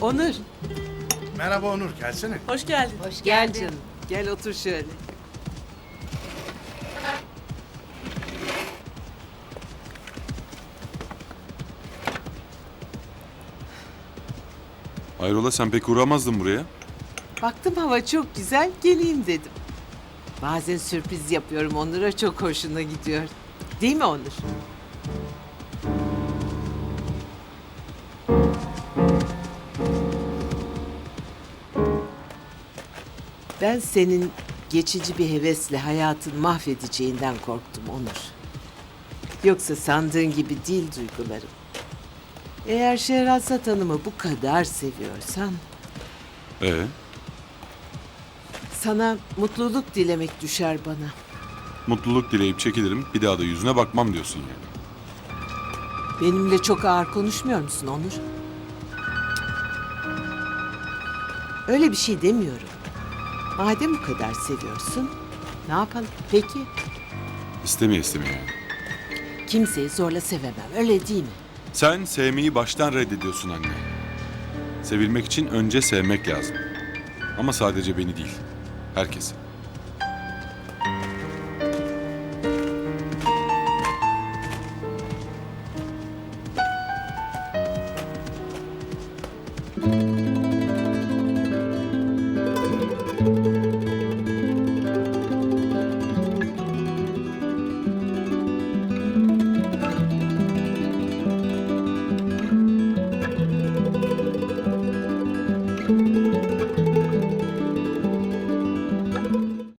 Onur, Merhaba Onur, gelsene. hoş geldin. Hoş Gel geldin. canım, gel otur şöyle. Hayrola sen pek uğramazdın buraya. Baktım hava çok güzel, geleyim dedim. Bazen sürpriz yapıyorum Onur'a, çok hoşuna gidiyor. Değil mi Onur? Ben senin geçici bir hevesle hayatını mahvedeceğinden korktum Onur. Yoksa sandığın gibi değil duygularım. Eğer Şehrazat Hanım'ı bu kadar seviyorsan Ee, sana mutluluk dilemek düşer bana. mutluluk dileyip çekilirim bir daha da yüzüne bakmam diyorsun yani. Benimle çok ağır konuşmuyor musun Onur? Öyle bir şey demiyorum. Madem bu kadar seviyorsun, ne yapalım? Peki, İstemeye istemeye yani. kimseyi zorla sevemem, öyle değil mi? Sen sevmeyi baştan reddediyorsun anne. Sevilmek için önce sevmek lazım. Ama sadece beni değil, herkesi.